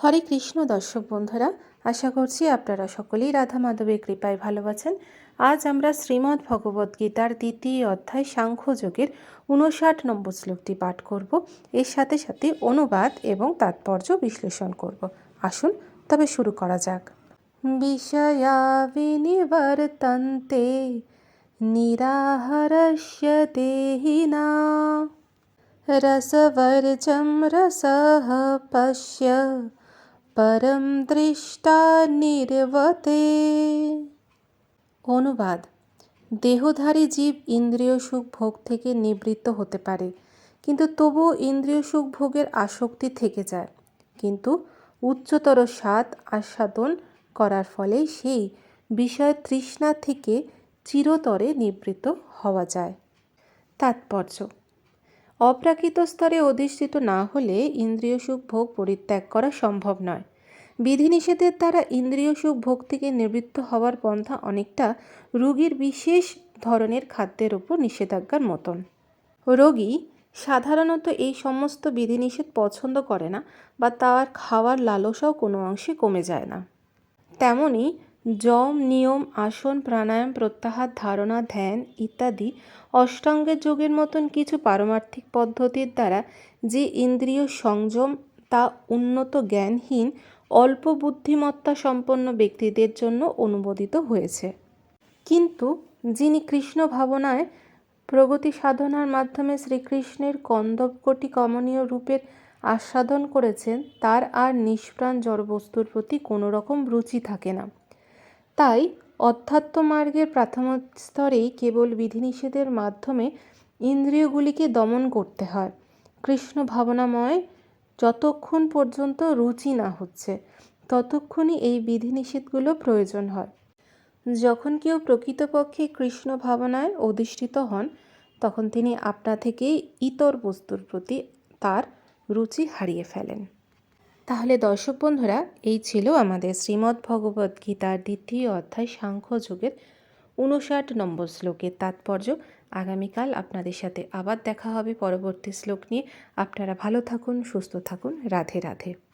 হরে কৃষ্ণ দর্শক বন্ধুরা, আশা করছি আপনারা সকলেই রাধা মাধবের কৃপায় ভালো আছেন। আজ আমরা শ্রীমদ্ ভগবদ্গীতার দ্বিতীয় অধ্যায় সাংখ্যযোগের উনষাট নম্বর শ্লোকটি পাঠ করব। এর সাথে সাথে অনুবাদ এবং তাৎপর্য বিশ্লেষণ করব। আসুন, তবে শুরু করা যাক। বিষয়া বিনিবর্তন্তে নিরাহরস্য দেহিনা রসবর্জম রস পশ্য পরম দৃষ্টা নির্বতে অনুবাদ, দেহধারী জীব ইন্দ্রিয় সুখ ভোগ থেকে নিবৃত্ত হতে পারে, কিন্তু তবুও ইন্দ্রিয় সুখ ভোগের আসক্তি থেকে যায়। কিন্তু উচ্চতর স্বাদ আস্বাদন করার ফলে সেই বিষয় তৃষ্ণা থেকে চিরতরে নিবৃত্ত হওয়া যায়। তাৎপর্য, অপ্রাকৃত স্তরে অধিষ্ঠিত না হলে ইন্দ্রিয় সুখ ভোগ পরিত্যাগ করা সম্ভব নয়। বিধিনিষেধের দ্বারা ইন্দ্রিয় সুখ ভোগ থেকে নিবৃত্ত হওয়ার পন্থা অনেকটা রোগীর বিশেষ ধরনের খাদ্যের ওপর নিষেধাজ্ঞার মতন। রোগী সাধারণত এই সমস্ত বিধিনিষেধ পছন্দ করে না বা তার খাওয়ার লালসাও কোনো অংশে কমে যায় না। তেমনি যম নিয়ম, আসন, প্রাণায়াম, প্রত্যাহার, ধারণা, ধ্যান ইত্যাদি অষ্টাঙ্গের যোগের মতন কিছু পারমার্থিক পদ্ধতির দ্বারা যে ইন্দ্রিয় সংযম তা উন্নত জ্ঞানহীন অল্প বুদ্ধিমত্তা সম্পন্ন ব্যক্তিদের জন্য অনুমোদিত হয়েছে। কিন্তু যিনি কৃষ্ণ ভাবনায় প্রগতি সাধনার মাধ্যমে শ্রীকৃষ্ণের কন্দবকটি কমনীয় রূপের আস্বাদন করেছেন, তার আর নিষ্প্রাণ জড়বস্তুর প্রতি কোনো রকম রুচি থাকে না। তাই অধ্যাত্ম মার্গের প্রাথমিক স্তরেই কেবল বিধিনিষেধের মাধ্যমে ইন্দ্রিয়গুলিকে দমন করতে হয়। কৃষ্ণ ভাবনাময় যতক্ষণ পর্যন্ত রুচি না হচ্ছে, ততক্ষণই এই বিধিনিষেধগুলো প্রয়োজন হয়। যখন কেউ প্রকৃতপক্ষে কৃষ্ণ ভাবনায় অধিষ্ঠিত হন, তখন তিনি আপনা থেকেই ইতর বস্তুর প্রতি তার রুচি হারিয়ে ফেলেন। তাহলে দর্শক বন্ধুরা, এই ছিল আমাদের শ্রীমদ্ ভগবদ্ গীতার দ্বিতীয় অধ্যায় সাংখ্যযোগের উনষাট নম্বর শ্লোকের তাৎপর্য। আগামীকাল আপনাদের সাথে আবার দেখা হবে পরবর্তী শ্লোক নিয়ে। আপনারা ভালো থাকুন, সুস্থ থাকুন। রাধে রাধে।